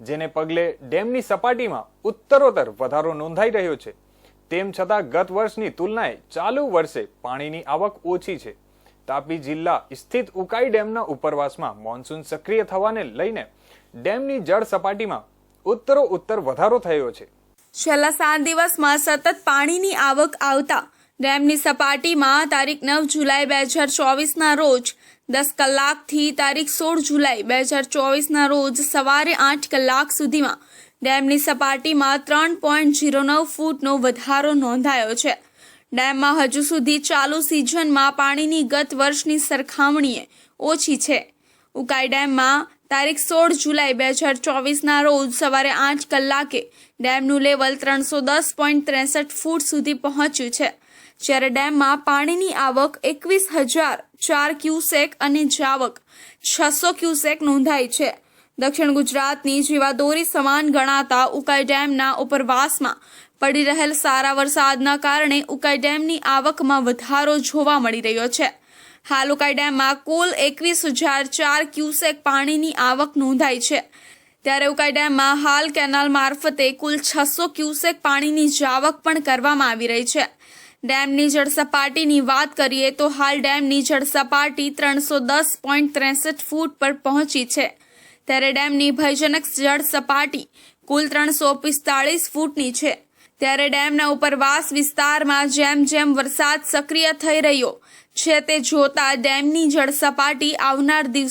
જેને પગલે ડેમની સપાટીમાં ઉત્તરોત્તર વધારો નોંધાઈ રહ્યો છે. તેમ છતાં ગત વર્ષની તુલનાએ ચાલુ વર્ષે પાણીની આવક ઓછી છે. તાપી જિલ્લા સ્થિત ઉકાઈ ડેમના ઉપરવાસમાં મોન્સૂન સક્રિય થવાને લઈને ડેમની જળ સપાટીમાં ઉત્તરો ઉત્તર વધારો થયો છે. છેલ્લા સાત દિવસમાં સતત પાણીની આવક આવતા ડેમની સપાટીમાં તારીખ નવ જુલાઈ બે હજાર ચોવીસના રોજ દસ કલાકથી તારીખ સોળ જુલાઈ બે હજાર ચોવીસના રોજ સવારે આઠ કલાક સુધીમાં ડેમની સપાટીમાં ત્રણ પોઈન્ટ ઝીરો નવ ફૂટનો વધારો નોંધાયો છે. ડેમમાં હજુ સુધી ચાલુ સિઝનમાં પાણીની ગત વર્ષની સરખામણીએ ઓછી છે. ઉકાઈ ડેમમાં તારીખ સોળ જુલાઈ બે હજાર ચોવીસના રોજ સવારે આઠ કલાકે ડેમનું લેવલ ત્રણસો દસ પોઈન્ટ ત્રેસઠ ફૂટ સુધી પહોંચ્યું છે. જ્યારે ડેમમાં પાણીની આવક એકવીસ હજાર ચાર ક્યુસેક અને જાવક છસો ક્યુસેક નોંધાઈ છે. દક્ષિણ ગુજરાતની જેવા દોરી સમાન ગણાતા ઉકાઈ ડેમના ઉપરવાસમાં પડી રહેલ સારા વરસાદના કારણે ઉકાઈ ડેમની આવકમાં વધારો જોવા મળી રહ્યો છે. હાલ ઉકાઈ ડેમમાં કુલ એકવીસ હજાર ચાર ક્યુસેક પાણીની આવક નોંધાઈ છે. ત્યારે ઉકાઈ ડેમમાં હાલ કેનાલ મારફતે કુલ છસો ક્યુસેક પાણીની જાવક પણ કરવામાં આવી રહી છે. ડેમની જળસપાટીની વાત કરીએ તો હાલ ડેમની જળસપાટી ત્રણસો દસ પોઈન્ટ ત્રેસઠ ફૂટ પર પહોંચી છે. ત્યારે ડેમની ભયજનક જળ સપાટી કુલ ત્રણસો પિસ્તાળીસ ફૂટની છે. ત્યારે ડેમના ઉપરવાસ વિસ્તારમાં જેમ જેમ વરસાદ સક્રિય થઈ રહ્યો છે તે જોતા ડેમની જળ સપાટી આવનાર દિવસો